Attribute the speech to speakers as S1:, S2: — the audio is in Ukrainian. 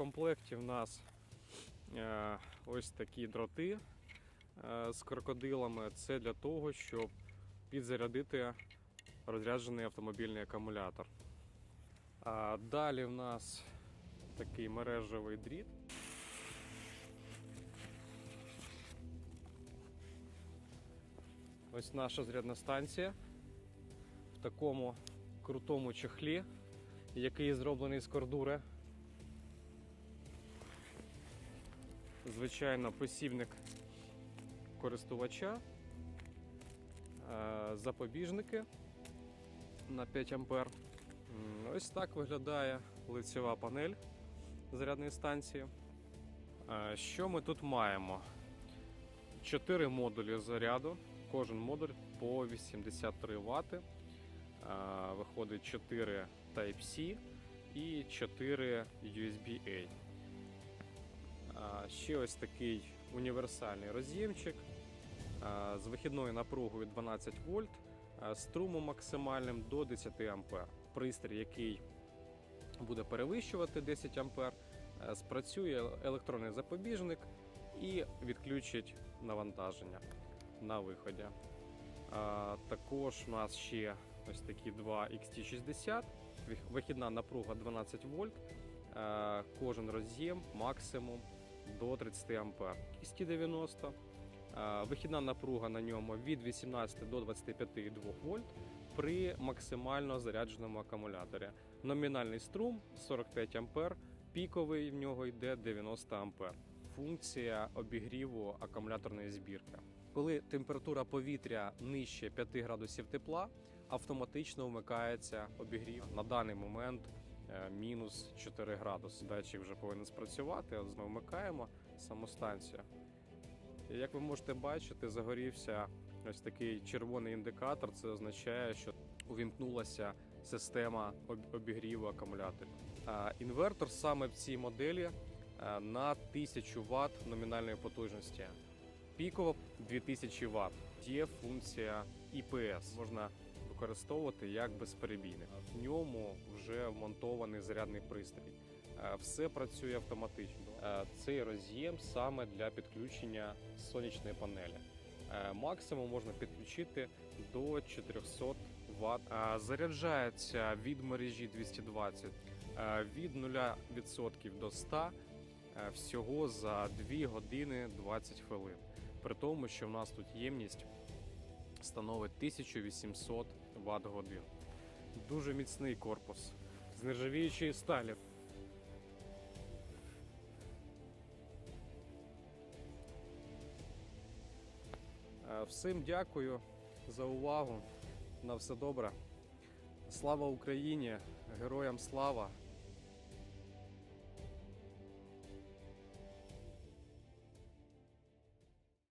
S1: комплекті в нас е, ось такі дроти е, з крокодилами. Це для того, щоб підзарядити розряджений автомобільний акумулятор. А далі в нас такий мережевий дріт. Ось наша зарядна станція в такому крутому чехлі, який зроблений з кордури. Звичайно, посівник користувача, е, запобіжники на 5 ампер. Ось так виглядає лицева панель зарядної станції. Е, Що ми тут маємо? 4 модулі заряду, кожен модуль по 83 Вт. Е, Виходить 4 Type-C і 4 USB-A. Ще ось такий універсальний роз'ємчик з вихідною напругою 12 вольт, струмом максимальним до 10 ампер. Пристрій, який буде перевищувати 10 ампер, спрацює електронний запобіжник і відключить навантаження на виході. Також у нас ще ось такі два XT60, вихідна напруга 12 вольт, кожен роз'єм максимум до 30 ампер. XT90, вихідна напруга на ньому від 18 до 25,2 вольт при максимально зарядженому акумуляторі. Номінальний струм 45 ампер, піковий в нього йде 90 ампер. Функція обігріву акумуляторної збірки. Коли температура повітря нижче 5 градусів тепла, автоматично вмикається обігрів. На даний момент е, мінус 4 градуси. Датчик вже повинен спрацювати. От Ми вмикаємо саму станцію. І як ви можете бачити, загорівся ось такий червоний індикатор. Це означає, що увімкнулася система обігріву акумуляторів. Інвертор саме в цій моделі е, на 1000 Вт номінальної потужності. Піково 2000 Вт. Є функція IPS. Можна використовувати як безперебійник. В ньому вже вмонтований зарядний пристрій. Е, Все працює автоматично. Е, Цей роз'єм саме для підключення сонячної панелі. Е, Максимум можна підключити до 400 Вт. Заряджається від мережі 220 е, від 0% до 100 е, всього за 2 години 20 хвилин. При тому, що в нас тут ємність становить 1800 Вт годин. Дуже міцний корпус з нержавіючої сталі. Е, Всім дякую за увагу. На все добре. Слава Україні! Героям слава!